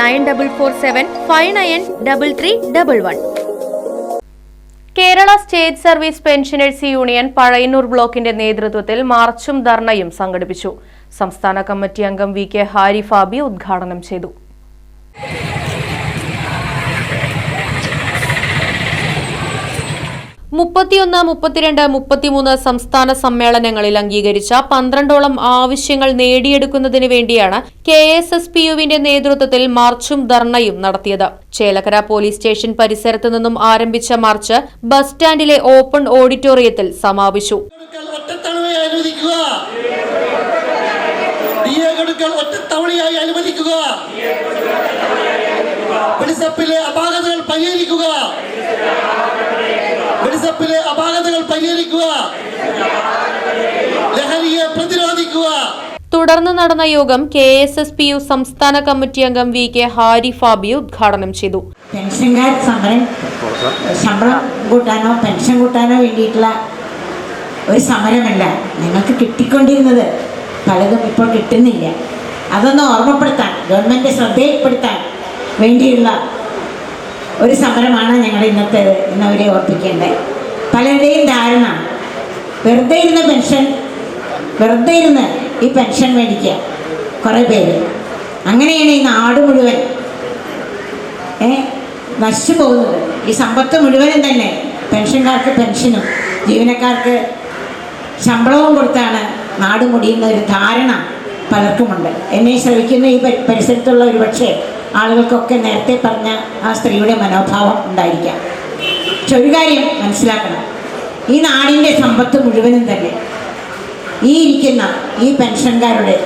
nine double four seven five nine double three double one. Kerala state service pensioners union Pazhayannur ബ്ലോക്കിന്റെ നേതൃത്വത്തിൽ മാർച്ചും ധർണയും സംഘടിപ്പിച്ചു. സംസ്ഥാന committee അംഗം വി കെ ഹാരി ഫാബി ഉദ്ഘാടനം ചെയ്തു. മുപ്പത്തിയൊന്ന് മുപ്പത്തിരണ്ട് മുപ്പത്തിമൂന്ന് സംസ്ഥാന സമ്മേളനങ്ങളിൽ അംഗീകരിച്ച പന്ത്രണ്ടോളം ആവശ്യങ്ങൾ നേടിയെടുക്കുന്നതിന് വേണ്ടിയാണ് കെ എസ് എസ് പി യുവിന്റെ നേതൃത്വത്തിൽ മാർച്ചും ധർണയും നടത്തിയത്. ചേലക്കര പോലീസ് സ്റ്റേഷൻ പരിസരത്തു നിന്നും ആരംഭിച്ച മാർച്ച് ബസ് സ്റ്റാൻഡിലെ ഓപ്പൺ ഓഡിറ്റോറിയത്തിൽ സമാപിച്ചു. ഒറ്റത്തവണയായി അനുവദിക്കുക. അപാകതകൾ പരിഹരിക്കുക. വെളിസപ്പിലെ അപാകതകൾ പരിഹരിക്കുക. ലഹരിയെ പ്രതിരോധിക്കുക. തുടർന്ന് നടന്ന യോഗം K S S P U സംസ്ഥാന കമ്മിറ്റി അംഗം വി കെ ഹാരി ഫാബി ഉദ്ഘാടനം ചെയ്തു. പെൻഷൻകാർ സമരം ശമ്പളം കൂട്ടാനോ പെൻഷൻ കൂട്ടാനോ വേണ്ടിയിട്ടുള്ള ഒരു സമരമല്ല. നിങ്ങൾക്ക് കിട്ടിക്കൊണ്ടിരുന്നത് പലതും ഇപ്പോൾ കിട്ടുന്നില്ല. അതൊന്ന് ഓർമ്മപ്പെടുത്താൻ ഗവൺമെന്റ് ശ്രദ്ധയിൽപ്പെടുത്താൻ വേണ്ടിയുള്ള ഒരു സമരമാണ് ഞങ്ങൾ ഇന്നത്തെ ഇന്നവരെ ഓർപ്പിക്കേണ്ടത്. പലരുടെയും ധാരണ വെറുതെ ഇരുന്ന് പെൻഷൻ വെറുതെ ഇരുന്ന് ഈ പെൻഷൻ മേടിക്കുക കുറേ പേര്. അങ്ങനെയാണ് ഈ നാട് മുഴുവൻ ഏ നശിച്ചു പോകുന്നത്. ഈ സമ്പത്ത് മുഴുവനും തന്നെ പെൻഷൻകാർക്ക് പെൻഷനും ജീവനക്കാർക്ക് ശമ്പളവും കൊടുത്താണ് നാട് മുടിയുന്ന ഒരു ധാരണ പലർക്കുമുണ്ട്. എന്നെ ശ്രമിക്കുന്ന ഈ പരി- പരിസരത്തുള്ള ഒരു പക്ഷേ ആളുകൾക്കൊക്കെ നേരത്തെ പറഞ്ഞ ആ സ്ത്രീയുടെ മനോഭാവം ഉണ്ടായിരിക്കാം. പക്ഷെ ഒരു കാര്യം മനസ്സിലാക്കണം. ഈ നാടിന്റെ സമ്പത്ത് മുഴുവനും തന്നെ ഈ ഇരിക്കുന്ന ഈ പെൻഷൻകാരുടെ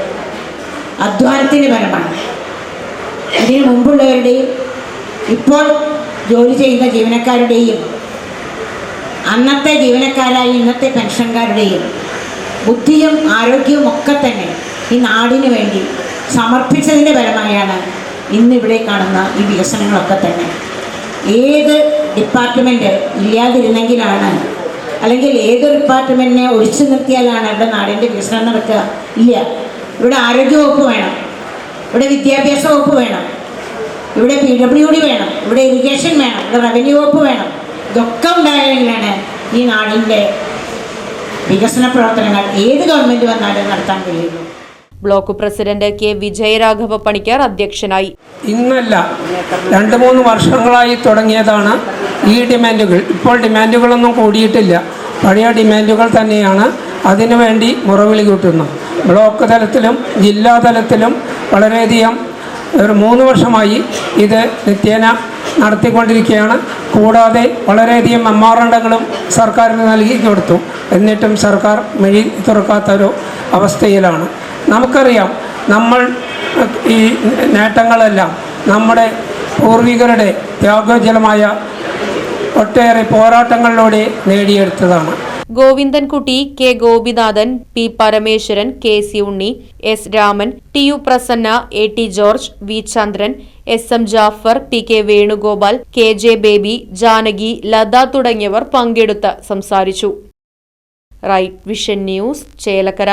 അധ്വാനത്തിന്റെ ഫലമാണ്. ഇതിനു മുമ്പുള്ളവരുടെയും ഇപ്പോൾ ജോലി ചെയ്യുന്ന ജീവനക്കാരുടെയും അന്നത്തെ ജീവനക്കാരായ ഇന്നത്തെ പെൻഷൻകാരുടെയും ബുദ്ധിയും ആരോഗ്യവും ഒക്കെ തന്നെ ഈ നാടിന് വേണ്ടി സമർപ്പിച്ചതിന്റെ ഫലമായാണ് ഇന്നിവിടെ കാണുന്ന ഈ വികസനങ്ങളൊക്കെ തന്നെ. ഏത് ഡിപ്പാർട്ട്മെന്റ് ഇല്ലാതിരുന്നെങ്കിലാണ് അല്ലെങ്കിൽ ഏത് ഡിപ്പാർട്ട്മെന്റിനെ ഒഴിച്ചു നിർത്തിയാലാണ് ഇവിടെ നാടിന്റെ വികസനം നടക്കുക? ഇല്ല. ഇവിടെ ആരോഗ്യവകുപ്പ് വേണം. ഇവിടെ വിദ്യാഭ്യാസ വകുപ്പ് വേണം. ഇവിടെ പി ഡബ്ല്യു ഡി വേണം. ഇവിടെ ഇറിഗേഷൻ വേണം. ഇവിടെ റവന്യൂ വകുപ്പ് വേണം. ഇതൊക്കെ ഉണ്ടായെങ്കിലാണ് ഈ നാടിന്റെ വികസന പ്രവർത്തനങ്ങൾ ഏത് ഗവൺമെന്റ് വന്നാലും നടത്താൻ കഴിയുള്ളൂ. Block president K Vijayaraghava Panicker അധ്യക്ഷനായി. ഇന്നല്ല രണ്ട് മൂന്ന് വർഷങ്ങളായി തുടങ്ങിയതാണ് ഈ ഡിമാൻഡുകൾ. ഇപ്പോൾ ഡിമാൻഡുകളൊന്നും കൂടിയിട്ടില്ല. പഴയ ഡിമാൻഡുകൾ തന്നെയാണ് അതിനുവേണ്ടി മുറവിളി കൂട്ടുന്നത് ബ്ലോക്ക് തലത്തിലും ജില്ലാ തലത്തിലും വളരെയധികം ഒരു മൂന്ന് വർഷമായി ഇത് നിത്യേന നടത്തിക്കൊണ്ടിരിക്കുകയാണ്. കൂടാതെ വളരെയധികം മെമ്മോറണ്ടങ്ങളും സർക്കാരിന് നൽകി കൊടുത്തു. എന്നിട്ടും സർക്കാർ മിഴി തുറക്കാത്തൊരു അവസ്ഥയിലാണ്. നമുക്കറിയാം നമ്മൾ ഈ നേട്ടങ്ങളെല്ലാം നമ്മുടെ പൂർവികരുടെ ത്യാഗോജ്വലമായ ഒട്ടേറെ പോരാട്ടങ്ങളിലൂടെ നേടിയെടുത്തതാണ്. Govindankutty K Gopinathan P Parameswaran K C Unni S Raman T U Prasanna A T George V Chandran S M Jafar P K Venugopal K J Baby Janaki Latha തുടങ്ങിയവർ പങ്കെടുത്ത് സംസാരിച്ചു. Right vision news Chelakkara.